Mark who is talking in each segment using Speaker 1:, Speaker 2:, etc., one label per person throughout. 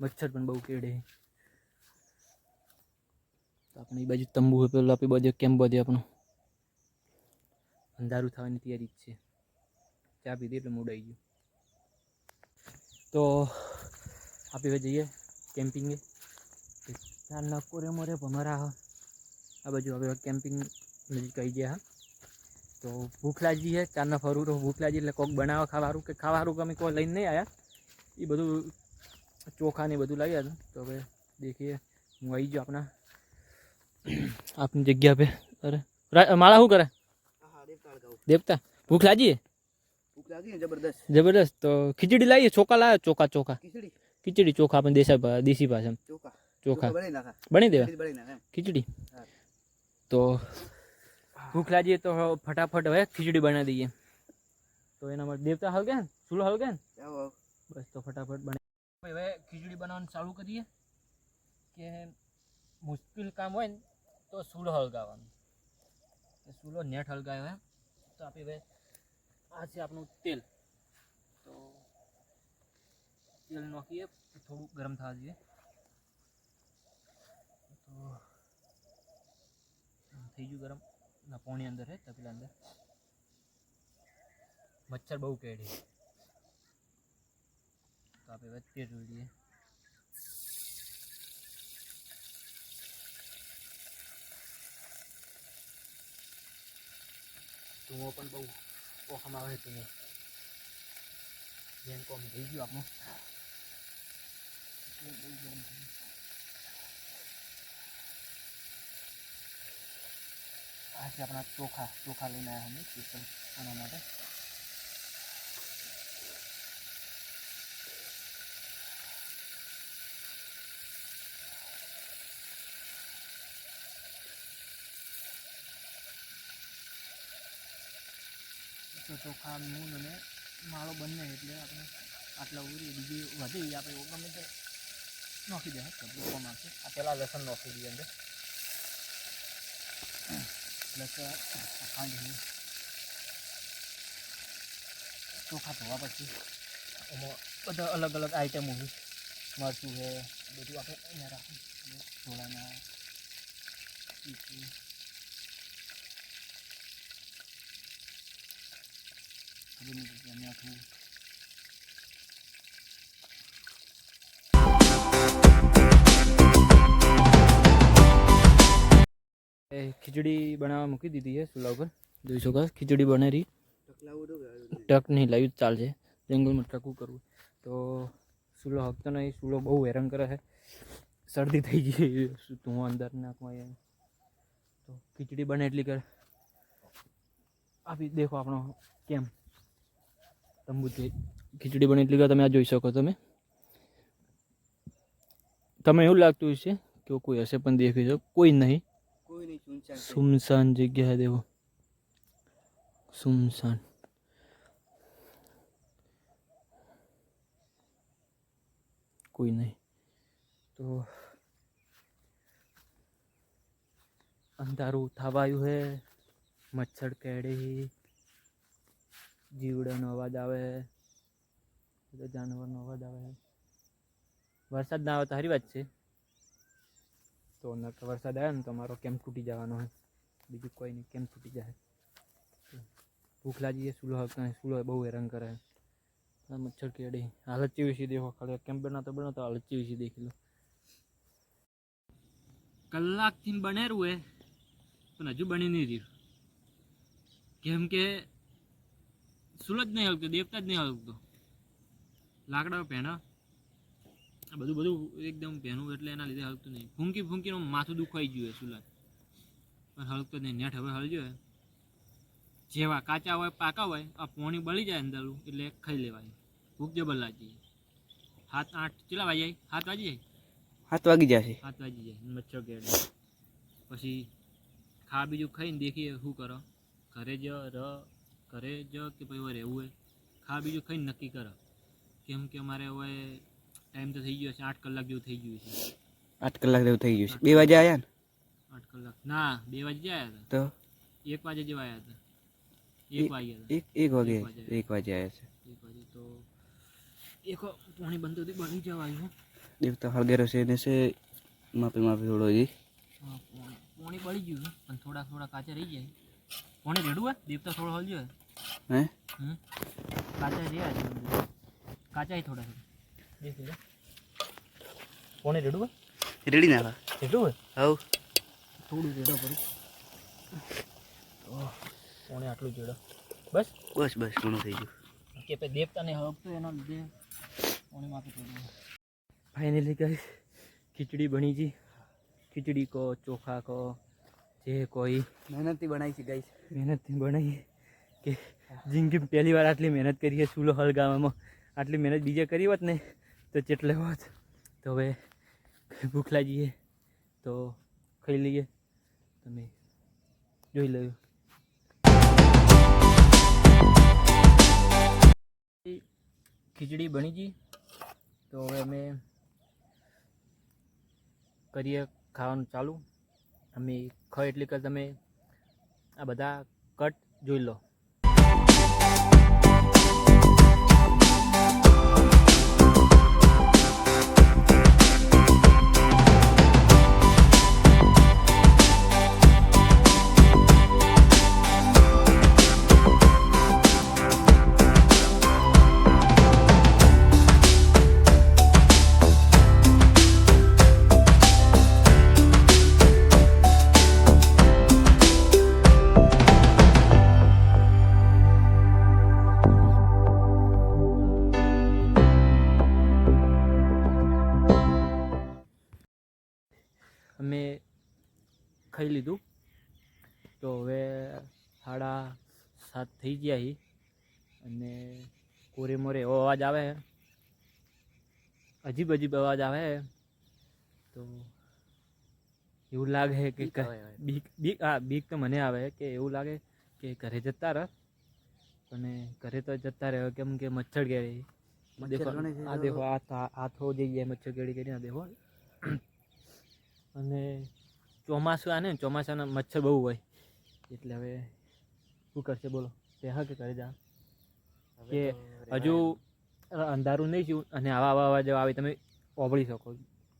Speaker 1: મચ્છર પણ બહુ કેડે. આપણે એ બાજુ તંબુ હોય, પેલું આપણી બાજુ કેમ્પ બધે આપણું. અંધારું થવાની તૈયારી જ છે. ચા પીધી એટલે મૂડ આવી ગયું. તો આપણે હવે જઈએ કેમ્પિંગે. ચારના કોરે મોરે ભમરા. આ બાજુ હવે કેમ્પિંગ નજીક આવી ગયા તો ભૂખ લાગી છે ચારના ફરું તો ભૂખ લાગી એટલે કોક બનાવવા ખાવાનું કે ખાવાનું અમે કોઈ લઈને નહીં આવ્યા એ બધું ચોખા ને બધું લાવ્યા હતા. તો હવે દેખીએ. હું આવી જાઉં આપણા આપની જગ્યા પે. અરે માળા શું કરે? દેવતા? ભૂખ લાગી?
Speaker 2: ભૂખ લાગી જબરદસ્ત.
Speaker 1: જબરદસ્ત. તો ખીચડી લાવીએ? ચોખા લાવ્યા? ચોખા ચોખા.
Speaker 2: ખીચડી?
Speaker 1: ખીચડી ચોખા આપણે દેશા દેશી ભાષામાં
Speaker 2: ચોખા.
Speaker 1: બની દેવા?
Speaker 2: ખીચડી.
Speaker 1: તો ભૂખ લાગીએ તો ફટાફટ હવે ખીચડી બનાવી દઈએ. તો એના માટે દેવતા હલગે ને? ચૂલો
Speaker 2: આવો, આવો.
Speaker 1: બસ તો ફટાફટ બને હવે ખીચડી બનાવવાનું ચાલુ કરીએ. કે મુશ્કેલ કામ હોય ને તો સૂલો હળગાવવાનો. સૂલો નેટ હળગાવ્યો હોય તો આપણે હવે આ છે આપણું તેલ. તો તેલ નાખીએ થોડું ગરમ થવા જોઈએ તો થઈ ગયું ગરમ. ના, પોણી અંદર હે, તપેલા અંદર. મચ્છર બહુ કેડે તો વચ્ચે જોઈ ધુઓ પણ બહુ ઓખામાં આવે ધુઓ જેમ કોમ થઈ ગયું આપણું. તેલ બહુ ગરમ થઈ ગયું. આ છે આપણા ચોખા. ચોખા લઈને આવ્યા અમે સ્પેશિયલ આના માટે. ચોખા મૂન અને માળો બંને એટલે આપણે આટલા ઉરી બીજી વધી આપણે ગમે તે નાખી દે તબલું આવશે. આ પહેલાં લસણ નાખી દઈએ અંદર. લસણ ખાંડી ચોખા ધોવા પછી એમાં બધા અલગ અલગ આઈટમો હોય. મરચું છે બધું આપણે અહીંયા રાખીએ. ઢોળાના તીખું ખબર નહીં પડતી અમે આખું એ ખીચડી બનાવવા મૂકી દીધી છે ચૂલા ઉપર. જોઈ શકો ખીચડી બને રહી. ટક નહીં. લાવ્યું જ ચાલશે. જંગલમાં ટકવું કરવું. તો ચૂલો હકતો નહીં ચૂલો બહુ હેરાન કરે છે. શરદી થઈ ગઈ તું અંદર નાખવા તો ખીચડી બને એટલી કર. આપી દેખો આપણો કેમ. તંબુ છે ખીચડી બની એટલી તમે આ જોઈ શકો તમે. તમે એવું લાગતું હશે કે કોઈ હશે પણ દેખી શકો. કોઈ નહીં.
Speaker 2: કોઈ નહીં.
Speaker 1: સુમસાન જગ્યા દેવો સુમસાન કોઈ નહીં. તો અંધારું થવાયું હે મચ્છર કેડે જીવડાનો અવાજ આવે બધા જાનવરનો અવાજ આવે વરસાદ ના આવે તો સારી વાત છે. તો નકર વરસાદ આવે ને તો મારો કેમ્પ તૂટી જવાનો હોય બીજું કોઈ નહીં, કેમ તૂટી જાય? ભૂખ લાગી સુલો ચૂલો બહુ હેરાન કરે મચ્છર કેડી. હાલત વિશે દેખો, ખાલી કેમ્પ બનાવતો બનાવતો, હાલત ચેવી છે દેખી લો. કલાકથી બનેરું હે, પણ હજુ બની નહીં રહ્યું. કેમ કે સુરત નહીં હલકતો દેવતા જ નહીં હલકતો લાકડા પહેણા આ બધું બધું એકદમ પહેનું એટલે એના લીધે હલતું નહીં. ફૂંકી ફૂંકીનું માથું દુખાઈ ગયું સુરત. પણ હલકતો નહીં. નેટ હવે હલજો. જેવા કાચા હોય પાકા હોય આ પોણી બળી જાય અંદર એટલે ખાઈ લેવાય. ભૂખ જબર લાગી. સાત આઠ કેટલા વાગી જાય સાત વાગી જાય?
Speaker 2: હાથ વાગી જાય
Speaker 1: સાત વાગી જાય. મચ્છર કેળે પછી ખા બીજું ખાઈને દેખીએ શું કરો. ઘરે જ ર ઘરે જ કે પછી હવે રહેવું હોય? ખા બીજું ખાઈને નક્કી કરો. કેમ કે અમારે હવે ટાઈમ તો થઈ ગયો છે આઠ કલાક જેવું થઈ ગયું છે.
Speaker 2: આઠ કલાક જેવું થઈ ગયું છે. બે વાગે આવ્યા ને?
Speaker 1: આઠ કલાક. ના બે વાગે આવ્યા હતા. તો? એક વાગે જેવા આવ્યા હતા. એક વાગે
Speaker 2: એક એક વાગે
Speaker 1: એક વાગે.
Speaker 2: આવ્યા છે.
Speaker 1: એક વાગે તો એક પોણી બંધ હતી બની જવાયું
Speaker 2: દેવતા હળગેરો છે ને છે માપે માપે થોડો
Speaker 1: જી પોણી બળી ગયું પણ થોડા થોડા કાચા રહી જાય. પોણી રેડું હે દેવતા થોડો હલજો
Speaker 2: હે?
Speaker 1: હમ? કાચા રહ્યા છે અંદર. કાચા થોડા થોડા. પોણી રેડું
Speaker 2: રેડી ના
Speaker 1: રેડું
Speaker 2: હવ.
Speaker 1: થોડું રેડો પડી. પોણે આટલું જોડો? બસ?
Speaker 2: બસ બસ ઘણું થઈ ગયું.
Speaker 1: કે પછી દેવતાને હક એના લીધે પોણે માથે ફાઇનલી ગઈ ખીચડી બની ગઈ. ખીચડી કહો ચોખા કહો જે કોઈ
Speaker 2: મહેનતથી બનાવી છે ગાઈસ
Speaker 1: મહેનતથી બનાવી કે જિંદગી પહેલી વાર આટલી મહેનત કરીએ સુલો હળગાવવામાં. આટલી મહેનત બીજે કરી હોત ને તો ચેટલે હોત. તો હવે ભૂખ લાગીએ તો ખાઈ લઈએ. તમે જોઈ લો ખીચડી બની ગઈ. તો હવે અમે કરીએ ખાવાનું ચાલુ. અમે ખાય એટલે કે તમે આ બધા કટ જોઈ લો. ખાઈ લીધું. તો હવે સાડા સાત થઈ ગયા હી. અને કોરે મોરે એવો અવાજ આવે અજીબ અજીબ અવાજ આવે તો એવું લાગે કે
Speaker 2: બીક
Speaker 1: બીક હા બીક તો મને આવે કે એવું લાગે કે ઘરે જતા રહ. અને ઘરે તો જતા રહે કેમ કે મચ્છર ગેરી
Speaker 2: આ
Speaker 1: દેખો આ દેખો હાથ હાથ જઈ જાય મચ્છર કેડી કરી આ દેખો. અને ચોમાસું આને ચોમાસાના મચ્છર બહુ હોય. એટલે હવે શું કરશે બોલો? તે હા કે કરે જા. કે હજુ અંધારું નહીં થયું અને આવા આવા અવાજો આવે તમે ઓબળી શકો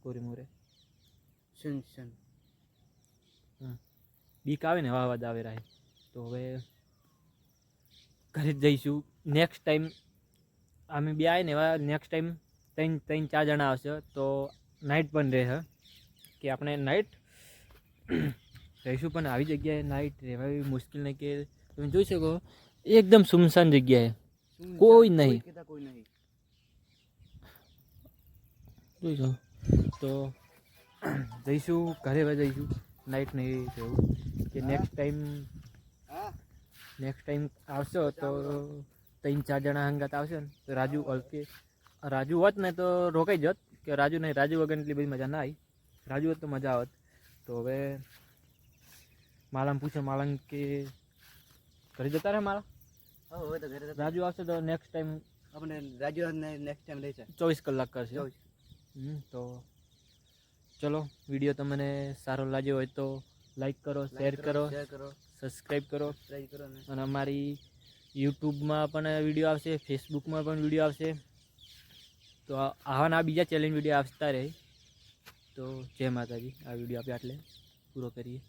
Speaker 1: કોરી મોરે.
Speaker 2: સુન સુન.
Speaker 1: બીક આવે ને આવા અવાજ આવે રાહે. તો હવે ઘરે જ જઈશું. નેક્સ્ટ ટાઈમ અમે બે આવે ને એવા નેક્સ્ટ ટાઈમ ત્રણ ત્રણ ચાર જણા આવશે. તો નાઇટ પણ રહે કે આપણે નાઇટ રહીશું પણ આવી જગ્યાએ નાઇટ રહેવા એવી મુશ્કેલ નહીં કે તમે જોઈ શકો એકદમ સુમસાન જગ્યાએ. કોઈ નહીં.
Speaker 2: કોઈ નહીં.
Speaker 1: જોઈ શકો. તો જઈશું ઘરે જઈશું. નાઇટ નહીં રહેવું. કે નેક્સ્ટ ટાઈમ નેક્સ્ટ ટાઈમ આવશો તો ત્રણ ચાર જણા હંગાત આવશે ને તો રાજુ કે રાજુ હોત ને તો રોકાઈ જત. કે રાજુ નહીં રાજુ વગર એટલી બધી મજા ના આવી. રાજુ હોત તો મજા આવત. તો હવે માલાને પૂછે માલાને કે ઘરે જતા રહે માલા?
Speaker 2: હવે તો ઘરે
Speaker 1: રાજુ આવશે તો નેક્સ્ટ ટાઈમ
Speaker 2: આપણે રાજુ નેક્સ્ટ ટાઈમ લઈ જાય.
Speaker 1: ચોવીસ કલાક કરશે? તો ચલો વીડિયો તમને સારો લાગ્યો હોય તો લાઈક કરો શેર કરો
Speaker 2: શેર કરો.
Speaker 1: સબસ્ક્રાઈબ કરો.
Speaker 2: સબસ્ક્રાઇબ કરો ને.
Speaker 1: અને અમારી યુટ્યુબમાં પણ વીડિયો આવશે ફેસબુકમાં પણ વીડિયો આવશે. તો આ- આવા બીજા ચેલેન્જ વીડિયો આવતા રહે. તો જય માતાજી. આ વીડિયો આપણે આટલે પૂરો કરીએ.